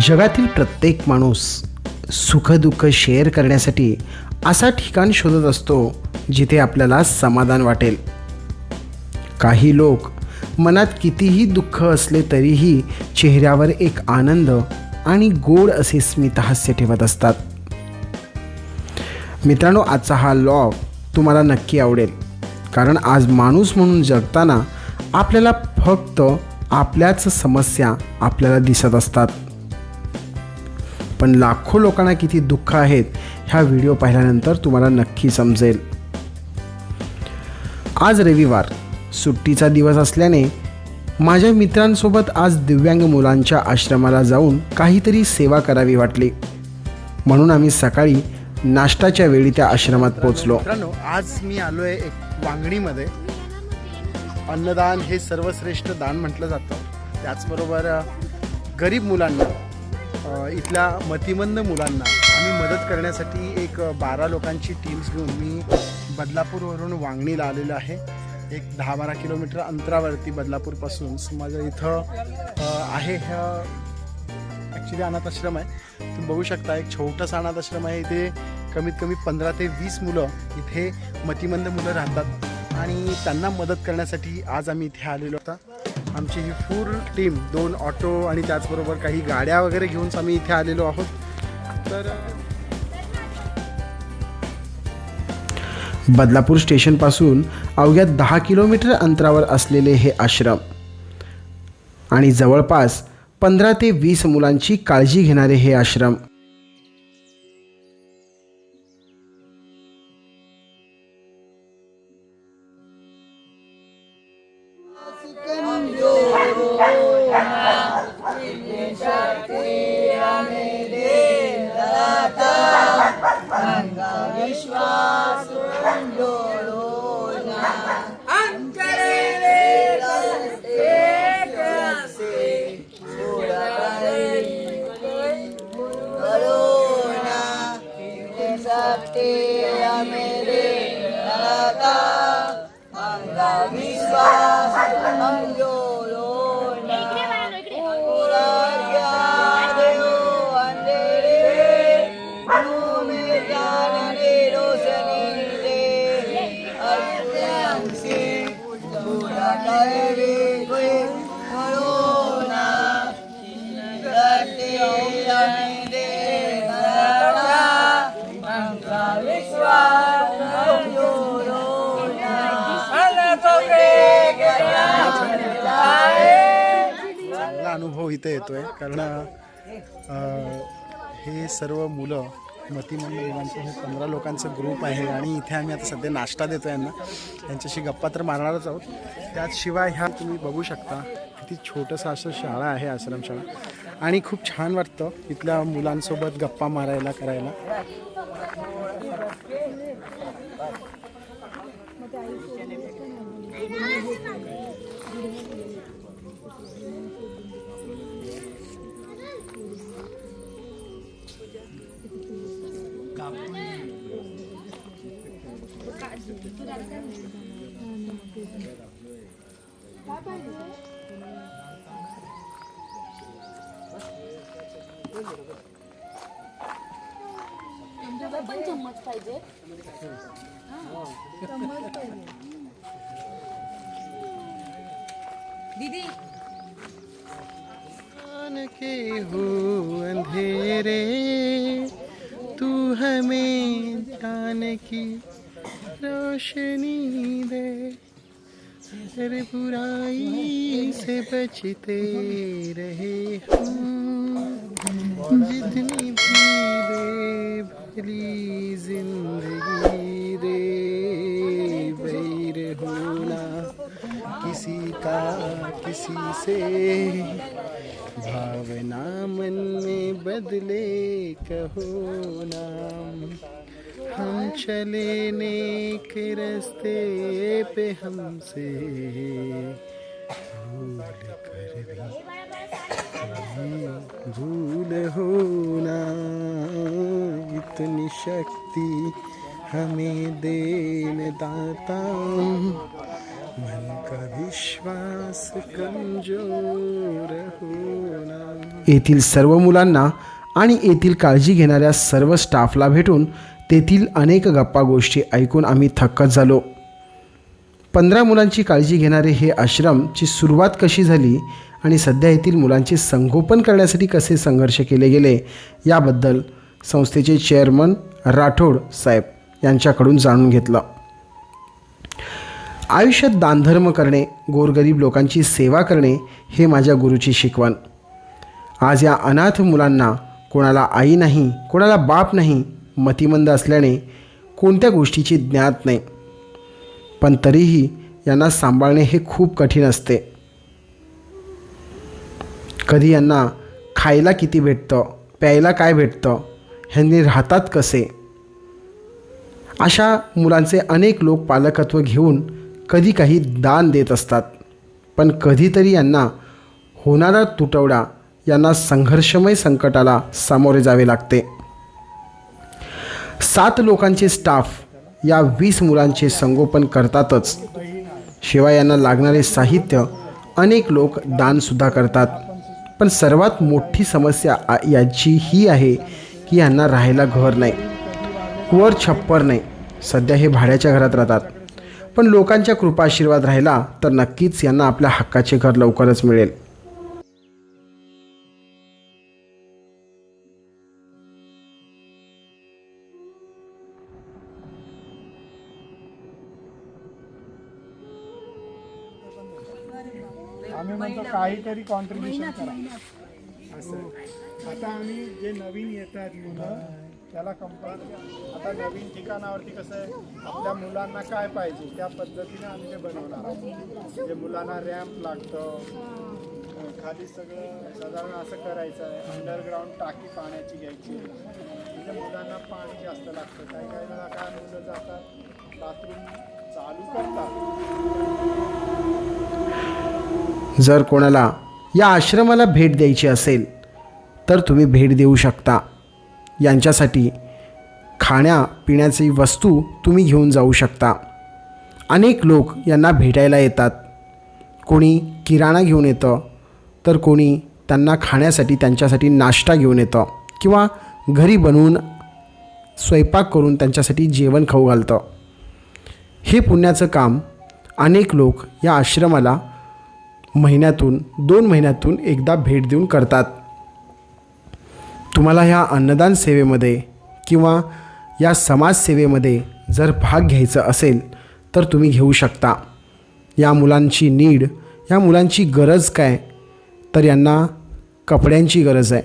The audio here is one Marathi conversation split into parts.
जगातील प्रत्येक माणूस सुखदुःख शेअर करण्यासाठी असा ठिकाण शोधत असतो जिथे आपल्याला समाधान वाटेल. काही लोक मनात कितीही दुःख असले तरीही चेहऱ्यावर एक आनंद आणि गोड असे स्मितहास्य ठेवत असतात. मित्रांनो आजचा हा लॉग तुम्हाला नक्की आवडेल. कारण आज माणूस म्हणून जगताना आपल्याला फक्त आपल्याच समस्या आपल्याला दिसत असतात. पण लाखो लोकांना किती दुःख आहेत ह्या व्हिडिओ पाहिल्यानंतर तुम्हाला नक्की समजेल. आज रविवार सुट्टीचा दिवस असल्याने माझ्या मित्रांसोबत आज दिव्यांग मुलांच्या आश्रमाला जाऊन काहीतरी सेवा करावी वाटली. म्हणून आम्ही सकाळी नाश्ताच्या वेळी त्या आश्रमात पोचलो आज मी आलो आहे एक वांगणीमध्ये. अन्नदान हे सर्वश्रेष्ठ दान म्हटलं जातं. त्याचबरोबर गरीब मुलांना इथल्या मतिमंद मुलांना आम्ही मदत करण्यासाठी एक बारा लोकांची टीम्स घेऊन मी बदलापूरवरून वांगणीला आलेलो आहे. एक दहा बारा किलोमीटर अंतरावरती बदलापूरपासून माझं इथं आहे ह्या ॲक्च्युली अनाथ आश्रम आहे. तुम्ही बघू शकता एक छोटासा अनाथ आश्रम आहे. इथे कमीत कमी पंधरा ते वीस मुलं इथे मतिमंद मुलं राहतात. आणि त्यांना मदत करण्यासाठी आज आम्ही इथे आलेलो होता आमची ही पूर्ण टीम दोन ऑटो आणि त्याचबरोबर काही गाड्या वगैरे घेऊन आम्ही इथे आलेलो आहोत. तर बदलापूर स्टेशनपासून अवघ्या दहा किलोमीटर अंतरावर असलेले हे आश्रम आणि जवळपास पंधरा ते वीस मुलांची काळजी घेणारे हे आश्रम. Senhor. चांगला अनुभव इथे येतोय कारण हे सर्व मुलं मतिमंद मुलांचं हे पंधरा लोकांचं ग्रुप आहे आणि इथे आम्ही आता सध्या नाश्ता देतो यांना. यांच्याशी गप्पा तर मारणारच आहोत. त्याचशिवाय ह्या तुम्ही बघू शकता किती छोटंसं असं शाळा आहे आश्रमशाळा. आणि खूप छान वाटतं इथल्या मुलांसोबत गप्पा मारायला करायला. दीदी के हो अंधेरे, तू हमें जान की रोशनी दे। हर बुराई से बचते रहे हम। जितनी भी दे भली ज़िंदगी दे बैर होना किसी का किसी से। भावना मन में बदले कहो नाम। हम चले नेक रास्ते पे हमसे। भूल कर भी भूल होना इतनी शक्ति हमें देन दाता। मन का विश्वास कमजोर होना येथील सर्व मुलांना आणि येथील काळजी घेणाऱ्या सर्व स्टाफला भेटून तेथील अनेक गप्पा गोष्टी ऐकून आम्ही थक्कच झालो. पंधरा मुलांची काळजी घेणारे हे आश्रमची सुरुवात कशी झाली आणि सध्या येथील मुलांचे संगोपन करण्यासाठी कसे संघर्ष केले गेले याबद्दल संस्थेचे चेअरमन राठोड साहेब यांच्याकडून जाणून घेतलं. आयुष्यात दानधर्म करणे गोरगरीब लोकांची सेवा करणे हे माझ्या गुरुची शिकवण. आज या अनाथ मुलांना कोणाला आई नाही कोणाला बाप नाही मतिमंद असल्याने कोणत्या गोष्टीची ज्ञात नाही. पण तरीही यांना सांभाळणे हे खूप कठीण असते. कधी यांना खायला किती भेटतं प्यायला काय भेटतं ह्यांनी राहतात कसे? अशा मुलांचे अनेक लोक पालकत्व घेऊन कधी काही दान देत असतात. पण कधीतरी यांना होणारा तुटवडा यांना संघर्षमय संकटाला सामोरे जावे लागते. सात लोकांचे स्टाफ या वीस मुलांचे संगोपन करतातच. शिवाय यांना लागणारे साहित्य अनेक लोक दानसुद्धा करतात. पण सर्वात मोठी समस्या याची ही आहे की यांना राहायला घर नाही. वर छप्पर नाही. सध्या हे भाड्याच्या घरात राहतात. पण लोकांच्या कृपाशीर्वाद राहिला तर नक्कीच यांना आपल्या हक्काचे घर लवकरच मिळेल. आम्ही म्हणतो काहीतरी कॉन्ट्रीब्युशन करा. असं आता आम्ही जे नवीन येतात मुलं त्याला कंपल्सरी आता नवीन ठिकाणावरती कसं आहे आपल्या मुलांना काय पाहिजे त्या पद्धतीने आम्ही ते बनवणार आहोत. जे मुलांना रॅम्प लागतं खाली सगळं साधारण असं करायचं आहे. अंडरग्राऊंड टाकी पाण्याची घ्यायची म्हणजे मुलांना पाणी जास्त लागतं. काही काही वेळा काय मुलं जातात बाथरूम चालू करतात. जर कोणाला या आश्रमाला भेट द्यायची असेल तर तुम्ही भेट देऊ शकता. यांच्यासाठी खाण्यापिण्याची वस्तू तुम्ही घेऊन जाऊ शकता. अनेक लोक यांना भेटायला येतात. कोणी किराणा घेऊन येतं तर कोणी त्यांना खाण्यासाठी त्यांच्यासाठी नाश्ता घेऊन येतं किंवा घरी बनवून स्वयंपाक करून त्यांच्यासाठी जेवण खाऊ घालतं. हे पुण्याचं काम अनेक लोक या आश्रमाला महिन्यातून दोन महिन्यातून एकदा भेट देऊन करतात. तुम्हाला ह्या अन्नदान सेवेमध्ये किंवा या समाजसेवेमध्ये जर भाग घ्यायचा असेल तर तुम्ही घेऊ शकता. या मुलांची नीड या मुलांची गरज काय तर यांना कपड्यांची गरज आहे.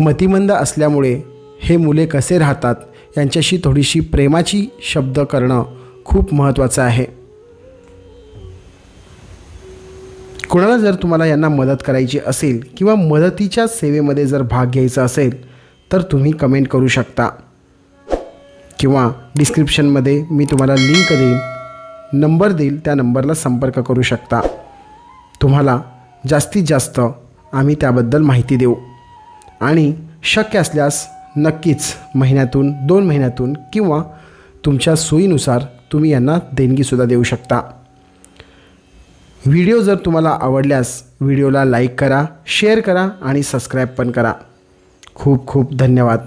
मतिमंद असल्यामुळे हे मुले कसे राहतात यांच्याशी थोडीशी प्रेमाची शब्द करणं खूप महत्त्वाचं आहे. कुणाला जर तुम्हाला यांना मदत करायची असेल किंवा मदतीच्या सेवेमध्ये जर भाग घ्यायचा असेल तर तुम्ही कमेंट करू शकता. किंवा डिस्क्रिप्शनमध्ये मी तुम्हाला लिंक देईन नंबर देईल त्या नंबरला संपर्क करू शकता. तुम्हाला जास्तीत जास्त आम्ही त्याबद्दल माहिती देऊ. आणि शक्य असल्यास नक्कीच महिन्यातून दोन महिन्यातून किंवा तुमच्या सोयीनुसार तुम्ही यांना देणगीसुद्धा देऊ शकता. व्हिडिओ जर तुम्हाला आवडल्यास व्हिडिओला लाईक करा शेअर करा आणि सबस्क्राईब पण करा. खूप खूप धन्यवाद.